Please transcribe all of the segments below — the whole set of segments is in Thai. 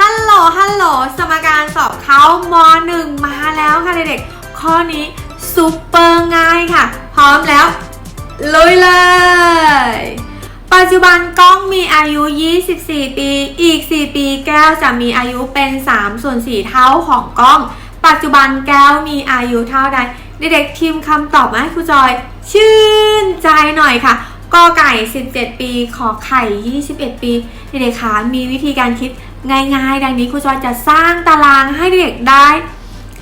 ฮัลโหล ฮัลโหล สมการสอบเข้าม1มาแล้วค่ะเด็กๆ ข้อนี้ซุปเปอร์ง่ายค่ะ พร้อมแล้ว ลุยเลย ปัจจุบันก้องมีอายุ 24 ปี อีก 4 ปีแก้วจะมีอายุเป็น3ส่วน4เท่าของก้อง ปัจจุบันแก้วมีอายุเท่าใด เด็กๆพิมคำตอบมาให้ครูจอย ชื่นใจหน่อยค่ะกอไก่ 17 ปี ขอไข่ 21 ปี เด็กๆคะมีวิธีการคิด ง่ายๆ ดังนี้ครูจอยจะสร้างตารางให้เด็กได้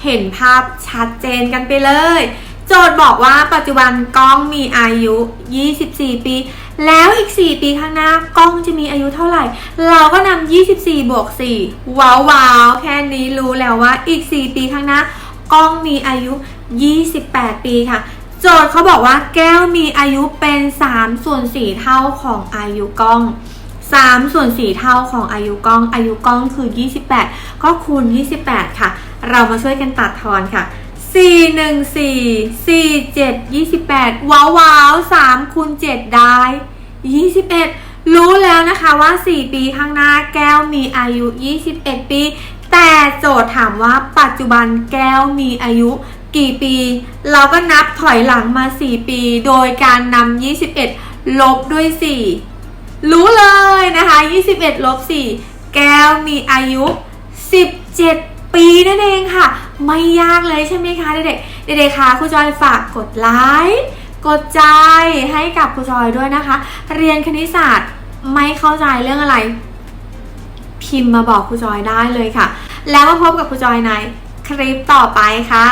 เห็นภาพชัดเจนกันไปเลย โจทย์บอกว่าปัจจุบันกล้องมีอายุ 24 ปี แล้วอีก 4 ปีข้างหน้ากล้องจะมีอายุเท่าไหร่ เราก็นำ24 บวก 4 ว้าวว้าวแค่นี้รู้แล้วว่าอีก 4 ปีข้างหน้ากล้องมีอายุ 28 ปีค่ะโจทย์เขาบอกว่าแก้วมีอายุเป็น3ส่วน4เท่าของอายุกล้อง 3 ส่วน 4 เท่าของอายุก้อง อายุก้องคือ 28 ก็คูณ 28 ค่ะ เรามาช่วยกันตัดทอนค่ะ 4 1 4 4 7 28 ว้าวว้าว3คูณ 7 ได้ 21 รู้แล้วนะคะว่า 4 ปีข้างหน้าแก้วมีอายุ 21 ปี แต่โจทย์ถามว่าปัจจุบันแก้วมีอายุกี่ปี เราก็นับถอยหลังมา 4 ปี โดยการนำ21 ลบด้วย 4 รู้เลยนะคะ 21ลบ4แก้วมีอายุ 17 ปีนั่นเองค่ะ ไม่ยากเลยใช่ไหมคะเด็กๆเด็กๆคะครูจอยฝากกดไลค์กดใจให้กับครูจอยด้วยนะคะ เรียนคณิตศาสตร์ไม่เข้าใจเรื่องอะไร พิมพ์มาบอกครูจอยได้เลยค่ะ แล้วมาพบกับครูจอยในคลิปต่อไปค่ะ